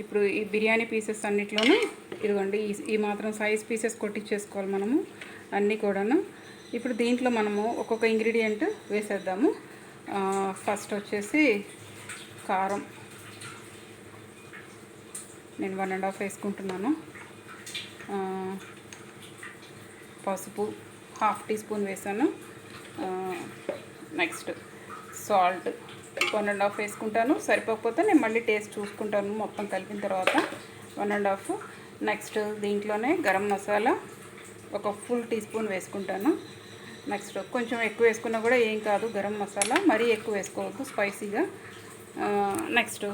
ఇప్పుడు ఈ బిర్యానీ పీసెస్ అన్నిట్లోనూ ఇదిగోండి ఈ ఈ మాత్రం సైజ్ పీసెస్ కొట్టించేసుకోవాలి మనము అన్నీ కూడాను. ఇప్పుడు దీంట్లో మనము ఒక్కొక్క ఇంగ్రీడియంట్ వేసేద్దాము. ఫస్ట్ వచ్చేసి కారం. నేను వన్ అండ్ హాఫ్ వేసుకుంటున్నాను. పసుపు హాఫ్ టీ స్పూన్ వేసాను. Next salt one and half వేసుకుంటాను. సరిపోకపోతే నేను మళ్ళీ టేస్ట్ చూసుకుంటాను మొత్తం కలిపిన తర్వాత. One and half. నెక్స్ట్ దీంట్లోనే గరం మసాలా ఒక ఫుల్ టీ స్పూన్ వేసుకుంటాను. నెక్స్ట్ కొంచెం ఎక్కువ వేసుకున్నా కూడా ఏం కాదు గరం మసాలా మరీ ఎక్కువ వేసుకోవద్దు స్పైసీగా. నెక్స్ట్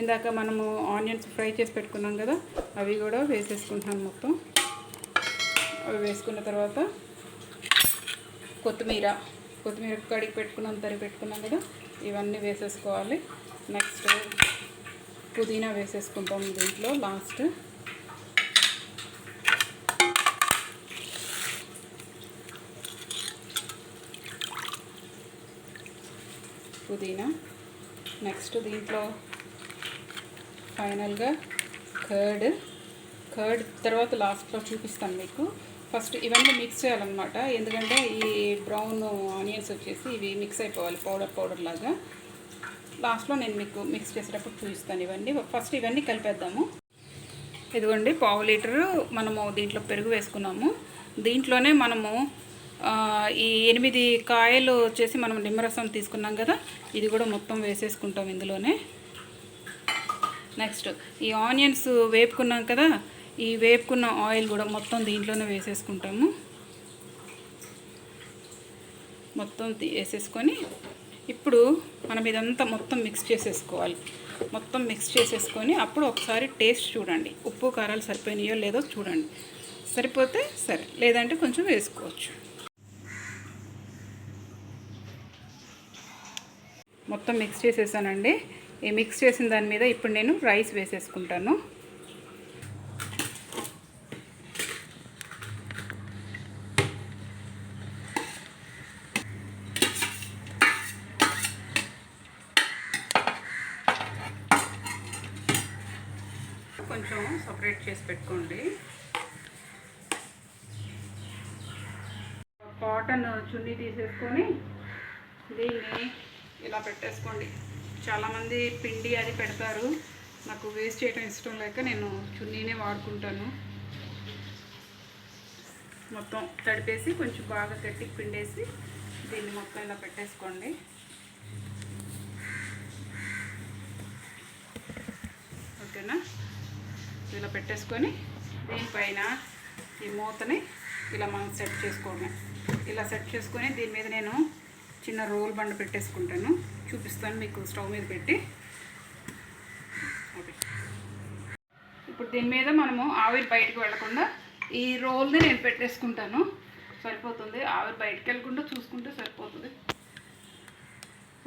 ఇందాక మనము ఆనియన్స్ ఫ్రై చేసి పెట్టుకున్నాం కదా అవి కూడా వేసేసుకుంటున్నాను మొత్తం. అవి వేసుకున్న తర్వాత కొత్తిమీర కొత్తిమీర కడిగి పెట్టుకున్నాం తరిగి పెట్టుకున్నాం కదా ఇవన్నీ వేసేసుకోవాలి. నెక్స్ట్ పుదీనా వేసేసుకుంటాం దీంట్లో లాస్ట్ పుదీనా. నెక్స్ట్ దీంట్లో ఫైనల్గా కర్డ్ కర్డ్ తర్వాత లాస్ట్లో చూపిస్తాను మీకు. ఫస్ట్ ఇవన్నీ మిక్స్ చేయాలన్నమాట. ఎందుకంటే ఈ బ్రౌన్ ఆనియన్స్ వచ్చేసి ఇవి మిక్స్ అయిపోవాలి పౌడర్ పౌడర్ లాగా. లాస్ట్లో నేను మీకు మిక్స్ చేసేటప్పుడు చూపిస్తాను ఇవన్నీ. ఫస్ట్ ఇవన్నీ కలిపేద్దాము. ఇదిగోండి పావు లీటరు మనము దీంట్లో పెరుగు వేసుకున్నాము. దీంట్లోనే మనము ఈ ఎనిమిది కాయలు వచ్చేసి మనం నిమ్మరసం తీసుకున్నాం కదా ఇది కూడా మొత్తం వేసేసుకుంటాం ఇందులోనే. నెక్స్ట్ ఈ ఆనియన్స్ వేపుకున్నాం కదా ఈ వేపుకున్న ఆయిల్ కూడా మొత్తం దీంట్లోనే వేసేసుకుంటాము. మొత్తం వేసేసుకొని ఇప్పుడు మనం ఇదంతా మొత్తం మిక్స్ చేసేసుకోవాలి. మొత్తం మిక్స్ చేసేసుకొని అప్పుడు ఒకసారి టేస్ట్ చూడండి. ఉప్పు కారాలు సరిపోయినాయో లేదో చూడండి. సరిపోతే సరే లేదంటే కొంచెం వేసుకోవచ్చు. మొత్తం మిక్స్ చేసేసానండి. ఈ మిక్స్ చేసిన దాని మీద ఇప్పుడు నేను రైస్ వేసేసుకుంటాను. కొంచెం సపరేట్ చేసి పెట్టుకోండి. కాటన్ చున్నీ తీసేసుకొని దీన్ని ఇలా పెట్టేసుకోండి. చాలామంది పిండి అది పెడతారు. నాకు వేస్ట్ చేయడం ఇష్టం లేక నేను చున్నీనే వాడుకుంటాను. మొత్తం తడిపేసి కొంచెం బాగా గట్టి పిండేసి దీన్ని మొత్తం ఇలా పెట్టేసుకోండి. ఓకేనా? ఇలా పెట్టేసుకొని దీనిపైన ఈ మూతని ఇలా మనం సెట్ చేసుకోవడమే. ఇలా సెట్ చేసుకొని దీని మీద నేను చిన్న రోల్ బండ పెట్టేసుకుంటాను. చూపిస్తాను మీకు స్టవ్ మీద పెట్టి. ఓకే. ఇప్పుడు దీని మీద మనము ఆవిరి బయటకు వెళ్ళకుండా ఈ రోల్ని నేను పెట్టేసుకుంటాను. సరిపోతుంది? ఆవిరి బయటకు వెళ్ళకుండా చూసుకుంటే సరిపోతుంది.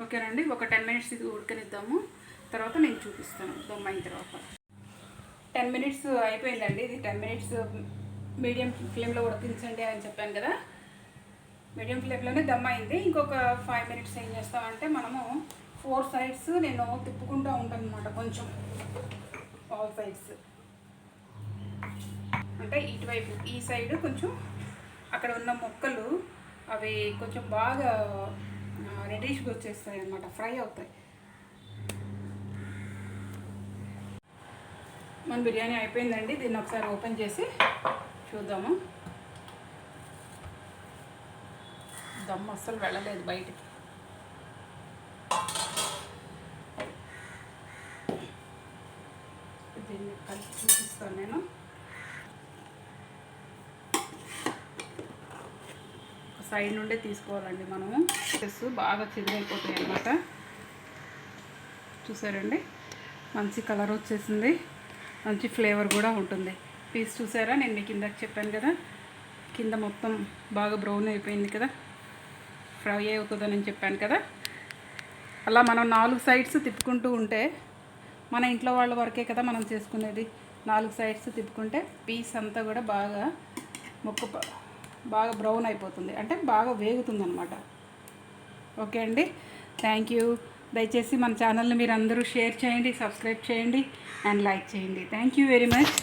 ఓకేనండి? ఒక టెన్ మినిట్స్ ఇది ఉడకనిద్దాము. తర్వాత నేను చూపిస్తాను. దమ్ అయిన తర్వాత. టెన్ మినిట్స్ అయిపోయిందండి. ఇది టెన్ మినిట్స్ మీడియం ఫ్లేమ్లో ఉడికించండి అని చెప్పాను కదా. మీడియం ఫ్లేమ్లోనే దమ్ అయింది. ఇంకొక ఫైవ్ మినిట్స్ ఏం చేస్తామంటే మనము ఫోర్ సైడ్స్ నేను తిప్పుకుంటూ ఉంటాను అనమాట కొంచెం. All sides. అంటే ఇటువైపు ఈ సైడ్ కొంచెం అక్కడ ఉన్న మొక్కలు అవి కొంచెం బాగా రెడీష్గా వచ్చేస్తాయి అనమాట ఫ్రై అవుతాయి. మన బిర్యానీ అయిపోయిందండి. దీన్ని ఒకసారి ఓపెన్ చేసి చూద్దాము. దమ్ అస్సలు వెళ్ళలేదు బయటికి. దీన్ని కలిసి చూపిస్తాను నేను. ఒక సైడ్ నుండే తీసుకోవాలండి మనము. చెస్ బాగా చిరిగైపోతాయి అన్నమాట. చూసారండి? మంచి కలర్ వచ్చేసింది. మంచి ఫ్లేవర్ కూడా ఉంటుంది. పీస్ చూసారా? నేను మీకు ఇందాక చెప్పాను కదా. కింద మొత్తం బాగా బ్రౌన్ అయిపోయింది కదా. ఫ్రై అవుతుందని చెప్పాను కదా. అలా మనం నాలుగు సైడ్స్ తిప్పుకుంటూ ఉంటే మన ఇంట్లో వాళ్ళ వరకే కదా మనం చేసుకునేది. నాలుగు సైడ్స్ తిప్పుకుంటే పీస్ అంతా కూడా బాగా మొక్క బాగా బ్రౌన్ అయిపోతుంది. అంటే బాగా వేగుతుంది అనమాట ఓకే అండి. Thank you. దయచేసి మన ఛానల్ని మీరు అందరూ షేర్ చేయండి సబ్స్క్రైబ్ చేయండి అండ్ లైక్ చేయండి. Thank you very much